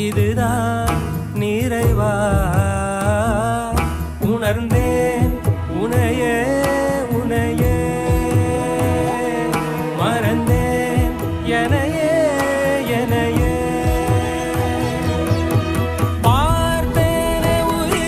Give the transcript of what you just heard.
இது